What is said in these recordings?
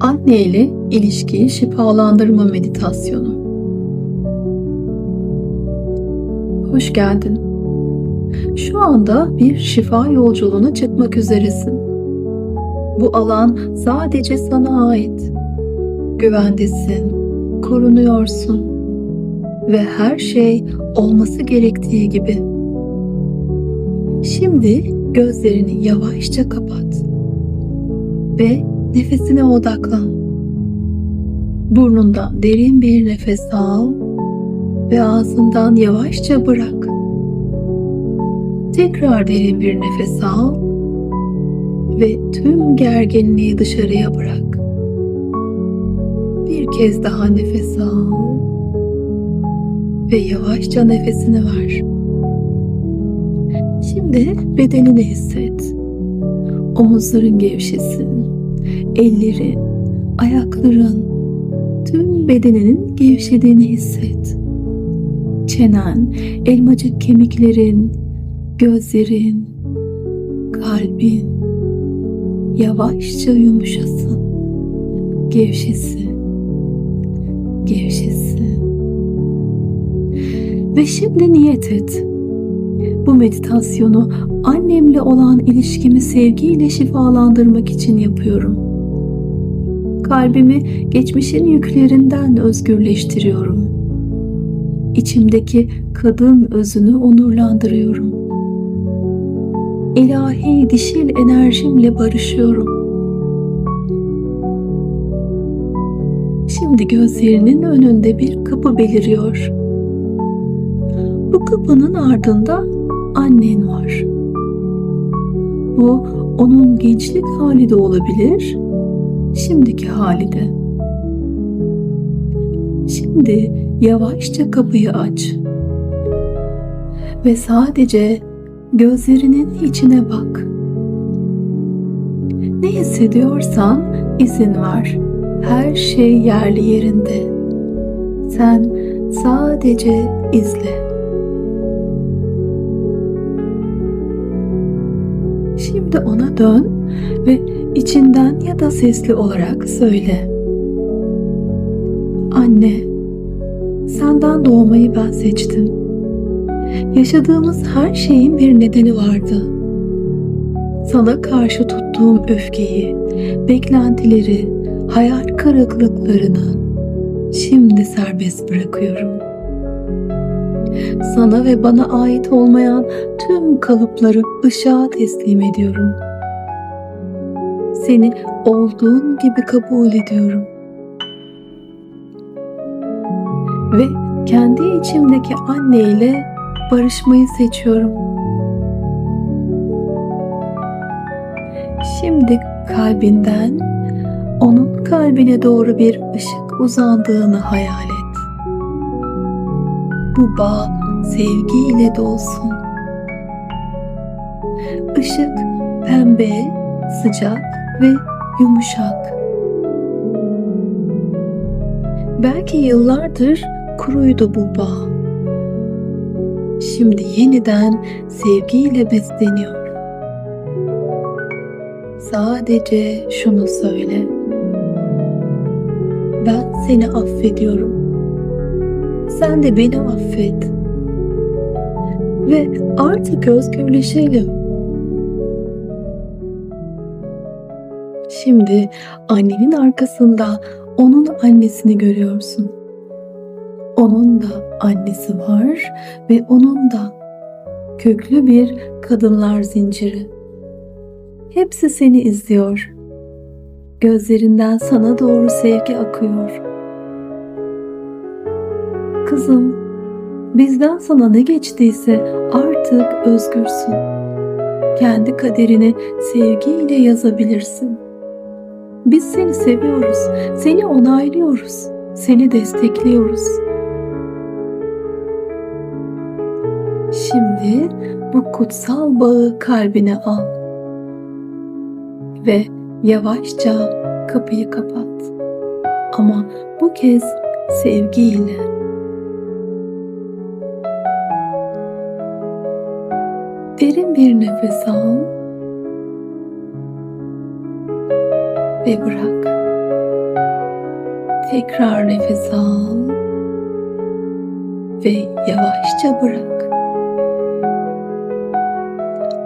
Anne ile ilişkiyi şifalandırma meditasyonu. Hoş geldin. Şu anda bir şifa yolculuğuna çıkmak üzeresin. Bu alan sadece sana ait. Güvendesin, korunuyorsun ve her şey olması gerektiği gibi. Şimdi gözlerini yavaşça kapat ve nefesine odaklan. Burnundan derin bir nefes al ve ağzından yavaşça bırak. Tekrar derin bir nefes al ve tüm gerginliği dışarıya bırak. Bir kez daha nefes al ve yavaşça nefesini ver. Şimdi bedenini hisset. Omuzların gevşesin. Ellerin, ayakların, tüm bedeninin gevşediğini hisset. Çenen, elmacık kemiklerin, gözlerin, kalbin yavaşça yumuşasın. Gevşesin. Gevşesin. Ve şimdi niyet et. Bu meditasyonu annemle olan ilişkimi sevgiyle şifalandırmak için yapıyorum. Kalbimi geçmişin yüklerinden özgürleştiriyorum. İçimdeki kadın özünü onurlandırıyorum. İlahi dişil enerjimle barışıyorum. Şimdi gözlerinin önünde bir kapı beliriyor. Bu kapının ardında annen var. Bu onun gençlik hali de olabilir, şimdiki hali. Şimdi yavaşça kapıyı aç ve sadece gözlerinin içine bak. Ne hissediyorsan izin ver. Her şey yerli yerinde. Sen sadece izle. Şimdi ona dön ve içinden ya da sesli olarak söyle. Anne, senden doğmayı ben seçtim. Yaşadığımız her şeyin bir nedeni vardı. Sana karşı tuttuğum öfkeyi, beklentileri, hayal kırıklıklarını şimdi serbest bırakıyorum. Sana ve bana ait olmayan tüm kalıpları ışığa teslim ediyorum. Seni olduğun gibi kabul ediyorum. Ve kendi içimdeki anne ile barışmayı seçiyorum. Şimdi kalbinden onun kalbine doğru bir ışık uzandığını hayal et. Bu bağ sevgiyle dolsun. Işık pembe, sıcak ve yumuşak. Belki yıllardır kuruydu bu bağ. Şimdi yeniden sevgiyle besleniyor. Sadece şunu söyle. Ben seni affediyorum. Sen de beni affet. Ve artık özgürleşelim. Şimdi annenin arkasında onun annesini görüyorsun. Onun da annesi var ve onun da köklü bir kadınlar zinciri. Hepsi seni izliyor. Gözlerinden sana doğru sevgi akıyor. Kızım, bizden sana ne geçtiyse artık özgürsün. Kendi kaderini sevgiyle yazabilirsin. Biz seni seviyoruz, seni onaylıyoruz, seni destekliyoruz. Şimdi bu kutsal bağı kalbine al ve yavaşça kapıyı kapat. Ama bu kez sevgiyle. Derin bir nefes al ve bırak. Tekrar nefes al ve yavaşça bırak.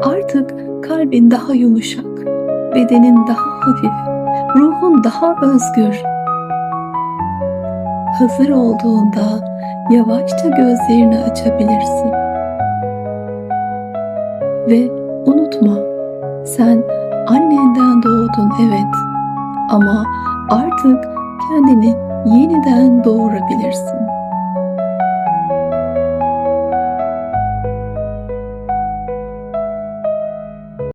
Artık kalbin daha yumuşak, bedenin daha hafif, ruhun daha özgür. Hazır olduğunda yavaşça gözlerini açabilirsin. Ve unutma, sen annenden doğdun evet ama artık kendini yeniden doğurabilirsin.